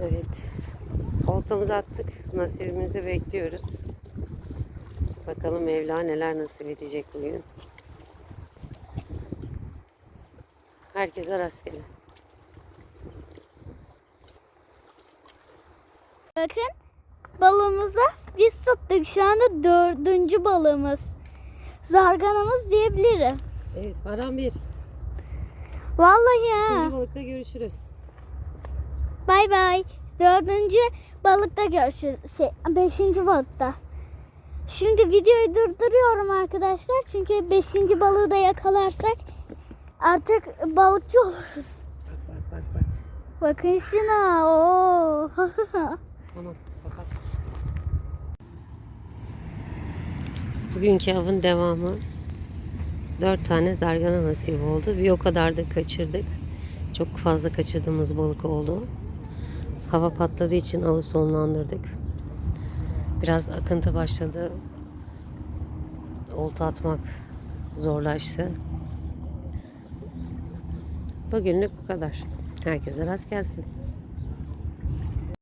Evet. Oltamızı attık. Nasibimizi bekliyoruz. Bakalım Mevla neler nasip edecek bugün. Herkese rastgele. Bakın balığımıza biz tuttuk. Şu anda dördüncü balığımız. Zarganamız diyebilirim. Evet varan bir. Vallahi ha. İkinci balıkta görüşürüz. Bay bay. Dördüncü balıkta görüşürüz. Şey, beşinci balıkta. Şimdi videoyu durduruyorum arkadaşlar. Çünkü beşinci balığı da yakalarsak artık balıkçı oluruz. Bak bak bak bak. Bakın şuna. Oo. Tamam kapat. Bugünkü avın devamı. Dört tane zargana nasip oldu. Bir o kadar da kaçırdık. Çok fazla kaçırdığımız balık oldu. Hava patladığı için avı sonlandırdık. Biraz akıntı başladı. Olta atmak zorlaştı. Bugünlük bu kadar. Herkese rast gelsin.